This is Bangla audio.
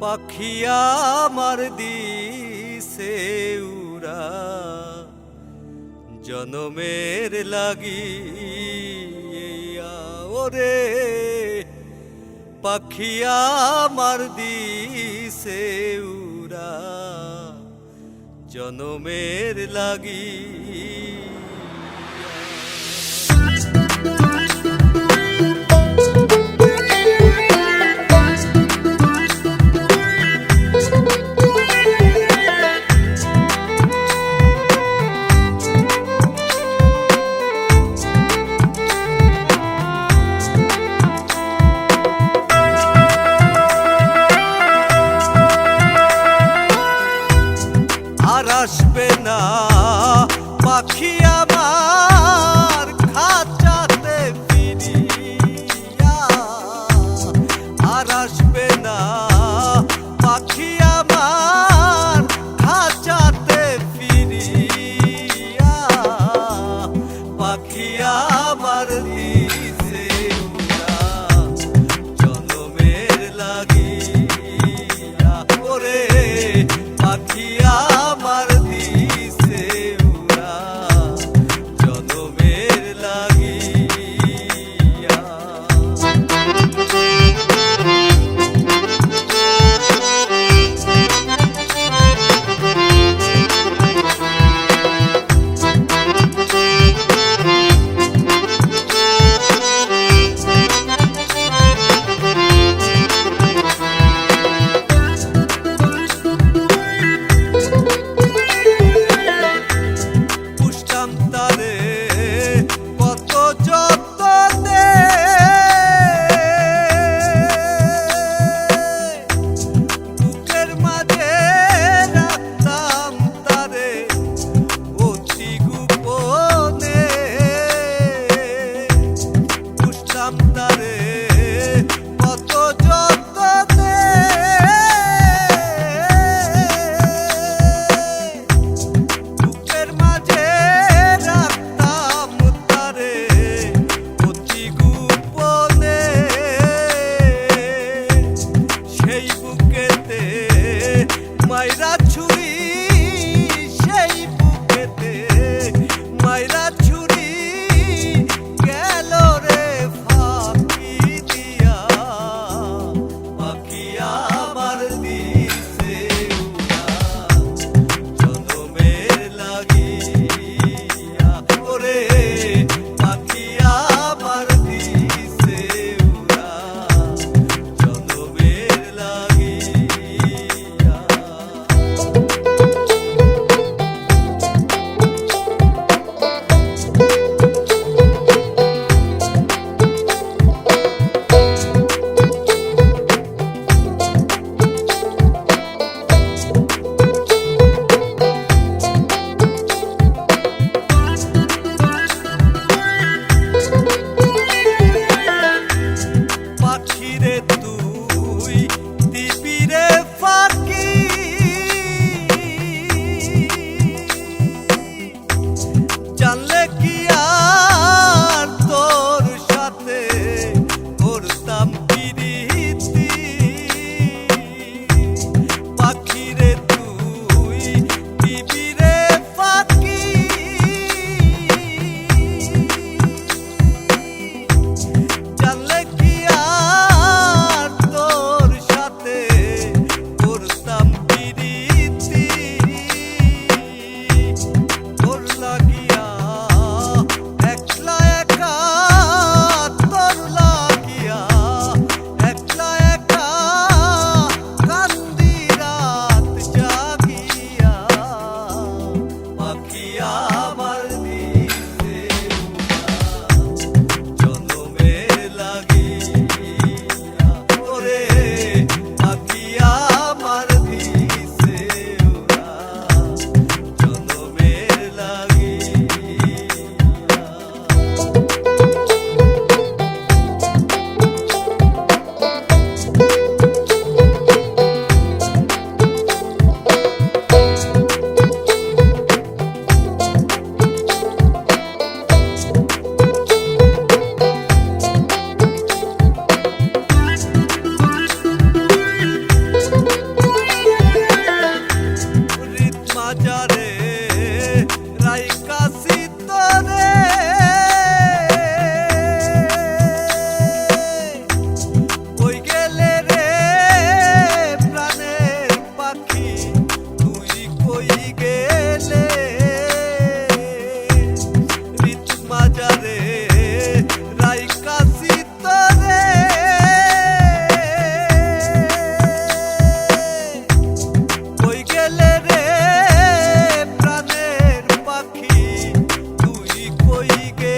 পাখিয়া আমার দিছে উরা জনমের লাগি ওরে পাখিয়া আমার দিছে উরা জনমের লাগি 呀嘛。cantaré. de. Así